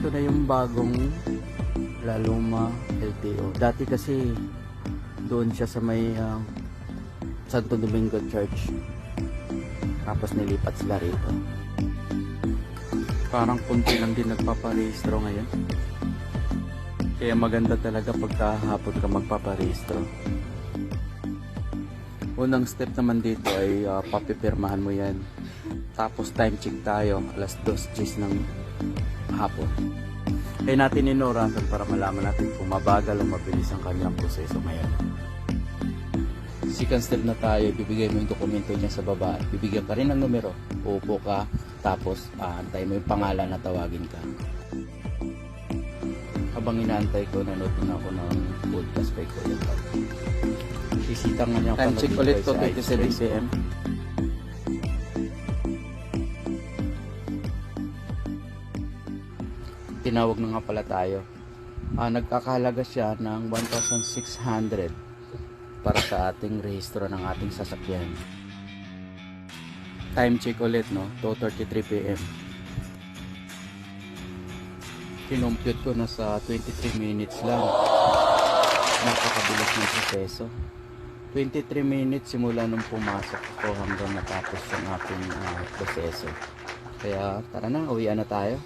ito na yung bagong Laluma LTO. Dati kasi doon siya sa may ah, Santo Domingo Church. Tapos nilipat sila rito. Parang kunti lang din nagpaparehistro ngayon. Kaya maganda talaga pagkahapon ka magpaparehistro. Unang step naman dito ay uh, papipirmahan mo yan. Tapos time check tayo, alas 2 gis ng hapon. Kaya natin inorantan para malaman natin kung mabagal o mabilis ang kanilang proseso ngayon. Second step na tayo, bibigay mo yung dokumento niya sa baba. Bibigyan ka rin ng numero. Uupo ka, tapos ah, antay mo yung pangalan na tawagin ka. Habang inaantay ko, nanood na ako ng podcast kay Kuya Pag. Sisita nga niya Time check ulit to, 27 p.m. Tinawag na nga pala tayo. Ah, nagkakahalaga siya ng 1,600 para sa ating rehistro ng ating sasakyan. Time check ulit, no? 2.33 p.m. Kinompute ko na sa 23 minutes lang. Napakabilis ng proseso. 23 minutes simula nung pumasok ako hanggang natapos yung ating ah, proseso. Kaya tara na, uwian na tayo.